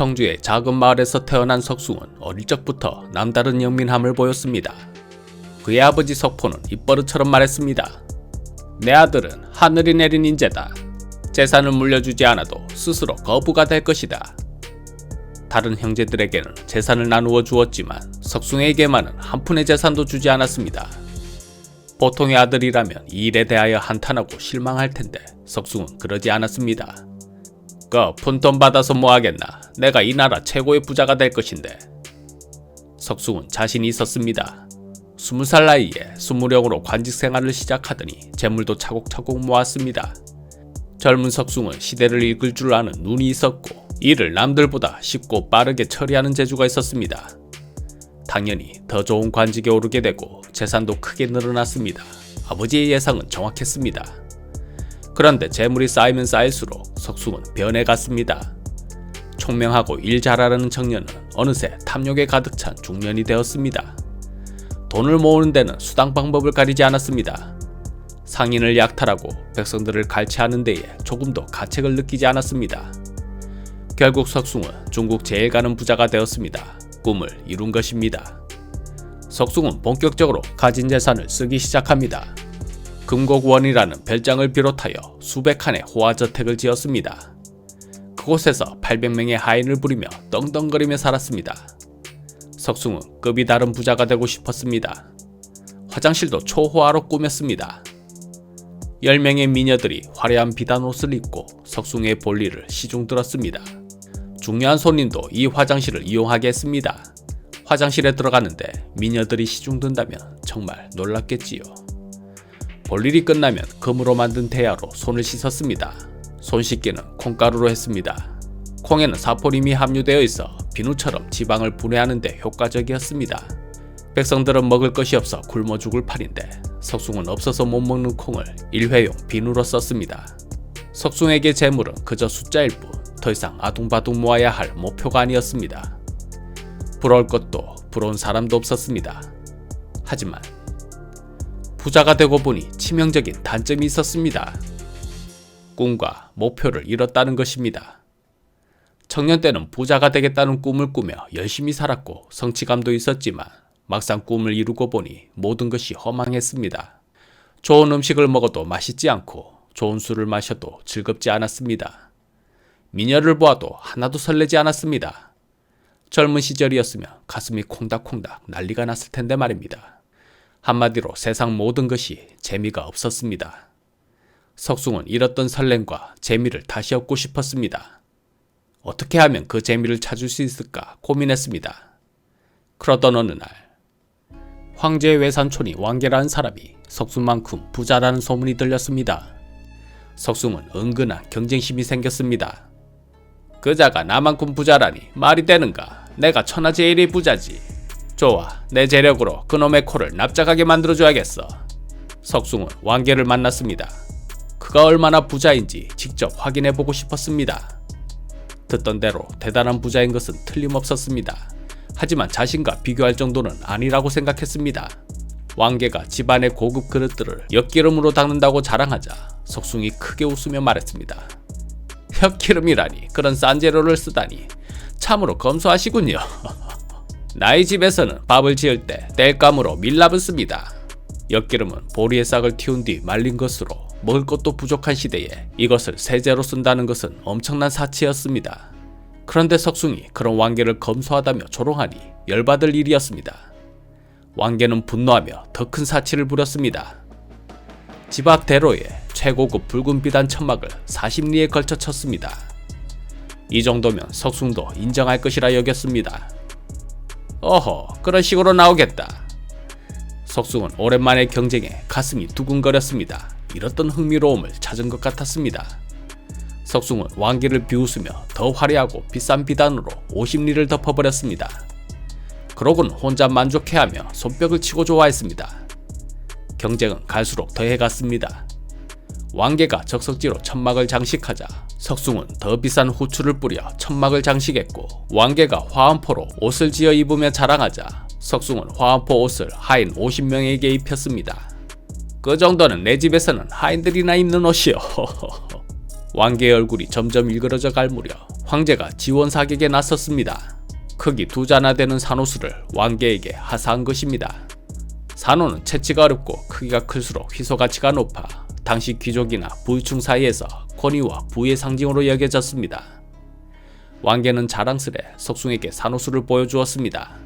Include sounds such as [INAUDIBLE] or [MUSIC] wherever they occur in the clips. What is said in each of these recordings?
청주의 작은 마을에서 태어난 석숭은 어릴 적부터 남다른 영민함을 보였습니다. 그의 아버지 석포는 입버릇처럼 말했습니다. 내 아들은 하늘이 내린 인재다. 재산을 물려주지 않아도 스스로 거부가 될 것이다. 다른 형제들에게는 재산을 나누어 주었지만 석숭에게만은 한 푼의 재산도 주지 않았습니다. 보통의 아들이라면 이 일에 대하여 한탄하고 실망할 텐데 석숭은 그러지 않았습니다. 그 푼돈 받아서 뭐 하겠나? 내가 이 나라 최고의 부자가 될 것인데. 석숭은 자신이 있었습니다. 스무 살 나이에 수무령으로 관직 생활을 시작하더니 재물도 차곡차곡 모았습니다. 젊은 석숭은 시대를 읽을 줄 아는 눈이 있었고 일을 남들보다 쉽고 빠르게 처리하는 재주가 있었습니다. 당연히 더 좋은 관직에 오르게 되고 재산도 크게 늘어났습니다. 아버지의 예상은 정확했습니다. 그런데 재물이 쌓이면 쌓일수록 석숭은 변해갔습니다. 총명하고 일 잘하려는 청년은 어느새 탐욕에 가득 찬 중년이 되었습니다. 돈을 모으는 데는 수당 방법을 가리지 않았습니다. 상인을 약탈하고 백성들을 갈취하는 데에 조금도 가책을 느끼지 않았습니다. 결국 석숭은 중국 제일 가는 부자가 되었습니다. 꿈을 이룬 것입니다. 석숭은 본격적으로 가진 재산을 쓰기 시작합니다. 금곡원이라는 별장을 비롯하여 수백 칸의 호화저택을 지었습니다. 그곳에서 800명의 하인을 부리며 떵떵거리며 살았습니다. 석숭은 급이 다른 부자가 되고 싶었습니다. 화장실도 초호화로 꾸몄습니다. 10명의 미녀들이 화려한 비단 옷을 입고 석숭의 볼일을 시중 들었습니다. 중요한 손님도 이 화장실을 이용하게 했습니다. 화장실에 들어가는데 미녀들이 시중 든다면 정말 놀랐겠지요. 볼일이 끝나면 금으로 만든 대야로 손을 씻었습니다. 손 씻기는 콩가루로 했습니다. 콩에는 사포림이 함유되어 있어 비누처럼 지방을 분해하는 데 효과적이었습니다. 백성들은 먹을 것이 없어 굶어 죽을 판인데 석숭은 없어서 못 먹는 콩을 일회용 비누로 썼습니다. 석숭에게 재물은 그저 숫자일 뿐 더 이상 아둥바둥 모아야 할 목표가 아니었습니다. 부러울 것도 부러운 사람도 없었습니다. 하지만 부자가 되고 보니 치명적인 단점이 있었습니다. 꿈과 목표를 잃었다는 것입니다. 청년 때는 부자가 되겠다는 꿈을 꾸며 열심히 살았고 성취감도 있었지만 막상 꿈을 이루고 보니 모든 것이 허망했습니다. 좋은 음식을 먹어도 맛있지 않고 좋은 술을 마셔도 즐겁지 않았습니다. 미녀를 보아도 하나도 설레지 않았습니다. 젊은 시절이었으면 가슴이 콩닥콩닥 난리가 났을 텐데 말입니다. 한마디로 세상 모든 것이 재미가 없었습니다. 석숭은 잃었던 설렘과 재미를 다시 얻고 싶었습니다. 어떻게 하면 그 재미를 찾을 수 있을까 고민했습니다. 그러던 어느 날 황제의 외산촌이 왕계라는 사람이 석숭만큼 부자라는 소문이 들렸습니다. 석숭은 은근한 경쟁심이 생겼습니다. 그자가 나만큼 부자라니 말이 되는가? 내가 천하제일의 부자지. 좋아, 내 재력으로 그놈의 코를 납작하게 만들어줘야겠어. 석숭은 왕계를 만났습니다. 그가 얼마나 부자인지 직접 확인해보고 싶었습니다. 듣던 대로 대단한 부자인 것은 틀림없었습니다. 하지만 자신과 비교할 정도는 아니라고 생각했습니다. 왕계가 집안의 고급 그릇들을 엿기름으로 닦는다고 자랑하자 석숭이 크게 웃으며 말했습니다. 혀기름이라니 그런 싼 재료를 쓰다니 참으로 검소하시군요. [LAUGHS] 나의 집에서는 밥을 지을 때 땔감으로 밀랍을 씁니다. 엿기름은 보리의 싹을 틔운 뒤 말린 것으로 먹을 것도 부족한 시대에 이것을 세제로 쓴다는 것은 엄청난 사치였습니다. 그런데 석숭이 그런 왕계를 검소하다며 조롱하니 열받을 일이었습니다. 왕계는 분노하며 더 큰 사치를 부렸습니다. 집 앞 대로에 최고급 붉은 비단 천막을 40리에 걸쳐 쳤습니다. 이 정도면 석숭도 인정할 것이라 여겼습니다. 어허, 그런 식으로 나오겠다. 석숭은 오랜만에 경쟁에 가슴이 두근거렸습니다. 잃었던 흥미로움을 찾은 것 같았습니다. 석숭은 왕기를 비웃으며 더 화려하고 비싼 비단으로 50리를 덮어버렸습니다. 그러곤 혼자 만족해하며 손뼉을 치고 좋아했습니다. 경쟁은 갈수록 더해갔습니다. 왕계가 적석지로 천막을 장식하자 석숭은 더 비싼 후추를 뿌려 천막을 장식했고 왕계가 화엄포로 옷을 지어 입으며 자랑하자 석숭은 화엄포 옷을 하인 50명에게 입혔습니다. 그 정도는 내 집에서는 하인들이나 입는 옷이요. [LAUGHS] 왕계의 얼굴이 점점 일그러져 갈 무렵 황제가 지원 사격에 나섰습니다. 크기 두 자나 되는 산호수를 왕계에게 하사한 것입니다. 산호는 채취가 어렵고 크기가 클수록 희소 가치가 높아 당시 귀족이나 부유층 사이에서 권위와 부의 상징으로 여겨졌습니다. 왕계는 자랑스레 석숭에게 산호수를 보여주었습니다.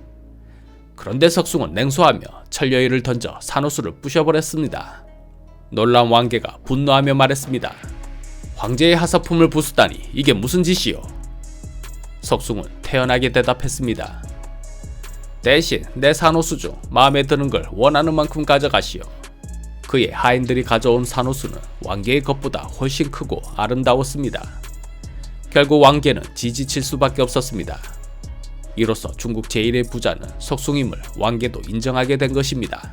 그런데 석숭은 냉소하며 철여일을 던져 산호수를 부셔버렸습니다. 놀란 왕계가 분노하며 말했습니다. 황제의 하사품을 부수다니 이게 무슨 짓이요? 석숭은 태연하게 대답했습니다. 대신 내 산호수 중 마음에 드는 걸 원하는 만큼 가져가시오. 그의 하인들이 가져온 산호수는 왕계의 것보다 훨씬 크고 아름다웠습니다. 결국 왕계는 지지칠 수밖에 없었습니다. 이로써 중국 제1의 부자는 석숭임을 왕계도 인정하게 된 것입니다.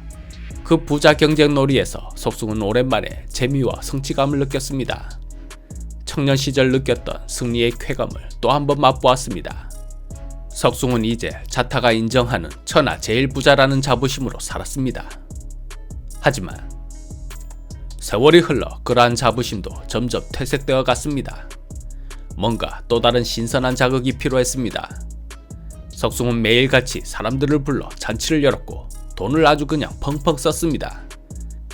그 부자 경쟁 놀이에서 석숭은 오랜만에 재미와 성취감을 느꼈습니다. 청년 시절 느꼈던 승리의 쾌감을 또 한 번 맛보았습니다. 석숭은 이제 자타가 인정하는 천하 제일 부자라는 자부심으로 살았습니다. 하지만 세월이 흘러 그러한 자부심도 점점 퇴색되어 갔습니다. 뭔가 또 다른 신선한 자극이 필요했습니다. 석숭은 매일같이 사람들을 불러 잔치를 열었고 돈을 아주 그냥 펑펑 썼습니다.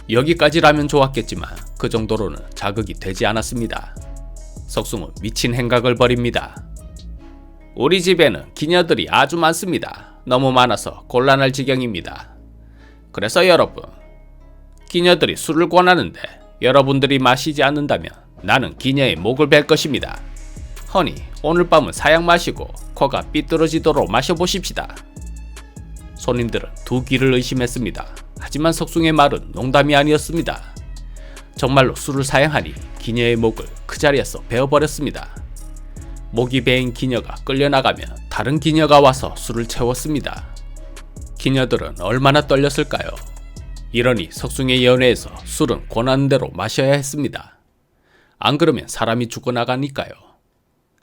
여기까지라면 좋았겠지만 그 정도로는 자극이 되지 않았습니다. 석숭은 미친 행각을 벌입니다. 우리 집에는 기녀들이 아주 많습니다. 너무 많아서 곤란할 지경입니다. 그래서 여러분, 기녀들이 술을 권하는데 여러분들이 마시지 않는다면 나는 기녀의 목을 벨 것입니다. 허니, 오늘 밤은 사양 마시고 코가 삐뚤어지도록 마셔보십시다. 손님들은 두 귀를 의심했습니다. 하지만 석숭의 말은 농담이 아니었습니다. 정말로 술을 사양하니 기녀의 목을 그 자리에서 베어버렸습니다. 목이 베인 기녀가 끌려나가면 다른 기녀가 와서 술을 채웠습니다. 기녀들은 얼마나 떨렸을까요? 이러니 석숭의 연회에서 술은 권하는 대로 마셔야 했습니다. 안 그러면 사람이 죽어나가니까요.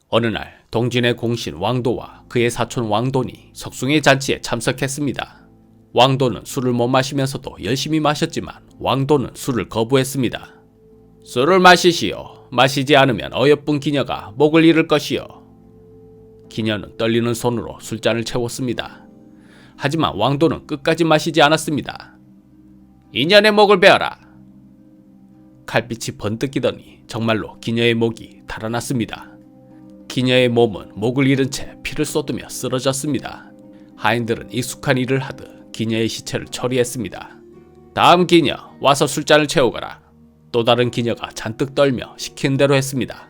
어느 날 동진의 공신 왕도와 그의 사촌 왕돈이 석숭의 잔치에 참석했습니다. 왕도는 술을 못 마시면서도 열심히 마셨지만 왕도는 술을 거부했습니다. 술을 마시시오. 마시지 않으면 어여쁜 기녀가 목을 잃을 것이요. 기녀는 떨리는 손으로 술잔을 채웠습니다. 하지만 왕도는 끝까지 마시지 않았습니다. 인연의 목을 베어라. 칼빛이 번뜩이더니 정말로 기녀의 목이 달아났습니다. 기녀의 몸은 목을 잃은 채 피를 쏟으며 쓰러졌습니다. 하인들은 익숙한 일을 하듯 기녀의 시체를 처리했습니다. 다음 기녀 와서 술잔을 채우거라. 또 다른 기녀가 잔뜩 떨며 시킨 대로 했습니다.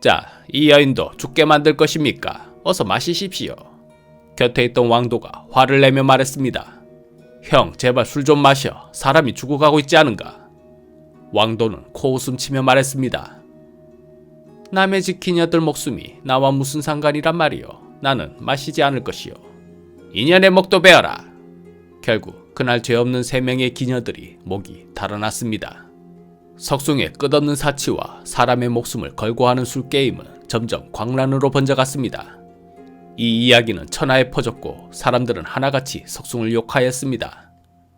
자, 이 여인도 죽게 만들 것입니까? 어서 마시십시오. 곁에 있던 왕도가 화를 내며 말했습니다. 형, 제발 술 좀 마셔. 사람이 죽어가고 있지 않은가? 왕도는 코웃음 치며 말했습니다. 남의 집 기녀들 목숨이 나와 무슨 상관이란 말이오. 나는 마시지 않을 것이오. 인연의 목도 베어라. 결국 그날 죄 없는 세 명의 기녀들이 목이 달아났습니다. 석숭의 끝없는 사치와 사람의 목숨을 걸고 하는 술 게임은 점점 광란으로 번져갔습니다. 이 이야기는 천하에 퍼졌고 사람들은 하나같이 석숭을 욕하였습니다.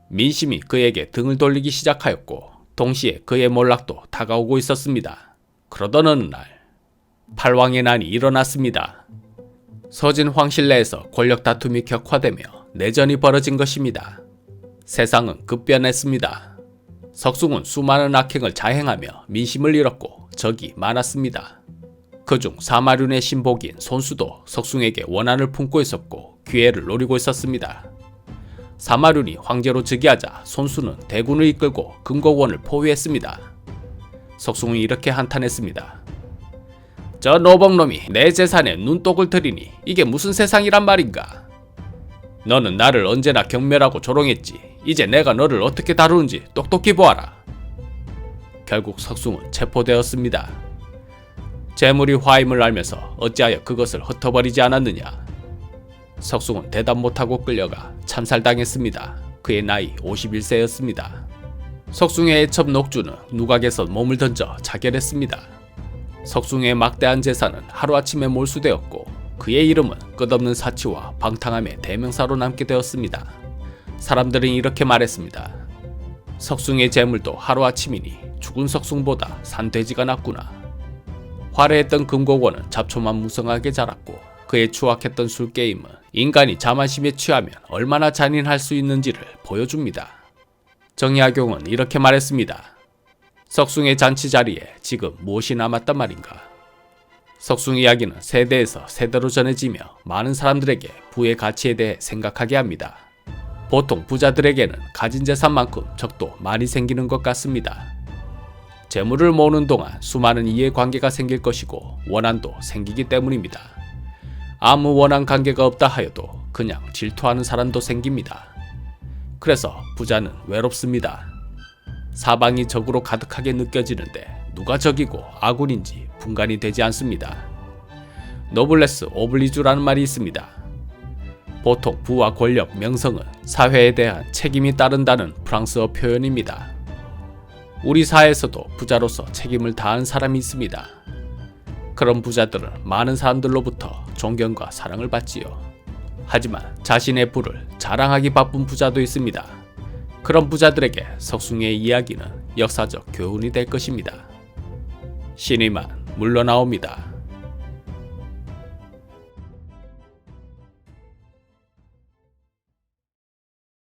민심이 그에게 등을 돌리기 시작하였고 동시에 그의 몰락도 다가오고 있었습니다. 그러던 어느 날 팔왕의 난이 일어났습니다. 서진 황실내에서 권력 다툼이 격화되며 내전이 벌어진 것입니다. 세상은 급변했습니다. 석숭은 수많은 악행을 자행하며 민심을 잃었고 적이 많았습니다. 그중 사마륜의 신복인 손수도 석숭에게 원한을 품고 있었고 기회를 노리고 있었습니다. 사마륜이 황제로 즉위하자 손수는 대군을 이끌고 금고원을 포위했습니다. 석숭은 이렇게 한탄했습니다. 저 노복놈이 내 재산에 눈독을 들이니 이게 무슨 세상이란 말인가? 너는 나를 언제나 경멸하고 조롱했지. 이제 내가 너를 어떻게 다루는지 똑똑히 보아라. 결국 석숭은 체포되었습니다. 재물이 화임을 알면서 어찌하여 그것을 흩어버리지 않았느냐? 석숭은 대답 못하고 끌려가 참살당했습니다. 그의 나이 51세였습니다. 석숭의 애첩 녹주는 누각에서 몸을 던져 자결했습니다. 석숭의 막대한 재산은 하루아침에 몰수되었고 그의 이름은 끝없는 사치와 방탕함의 대명사로 남게 되었습니다. 사람들은 이렇게 말했습니다. 석숭의 재물도 하루아침이니 죽은 석숭보다 산 돼지가 낫구나. 화려했던 금고원은 잡초만 무성하게 자랐고 그의 추악했던 술게임은 인간이 자만심에 취하면 얼마나 잔인할 수 있는지를 보여줍니다. 정약용은 이렇게 말했습니다. 석숭의 잔치 자리에 지금 무엇이 남았단 말인가? 석숭 이야기는 세대에서 세대로 전해지며 많은 사람들에게 부의 가치에 대해 생각하게 합니다. 보통 부자들에게는 가진 재산만큼 적도 많이 생기는 것 같습니다. 재물을 모으는 동안 수많은 이해관계가 생길 것이고 원한도 생기기 때문입니다. 아무 원한 관계가 없다 하여도 그냥 질투하는 사람도 생깁니다. 그래서 부자는 외롭습니다. 사방이 적으로 가득하게 느껴지는데 누가 적이고 아군인지 분간이 되지 않습니다. 노블레스 오블리주라는 말이 있습니다. 보통 부와 권력, 명성은 사회에 대한 책임이 따른다는 프랑스어 표현입니다. 우리 사회에서도 부자로서 책임을 다한 사람이 있습니다. 그런 부자들은 많은 사람들로부터 존경과 사랑을 받지요. 하지만 자신의 부를 자랑하기 바쁜 부자도 있습니다. 그런 부자들에게 석숭의 이야기는 역사적 교훈이 될 것입니다. 신이만 물러나옵니다.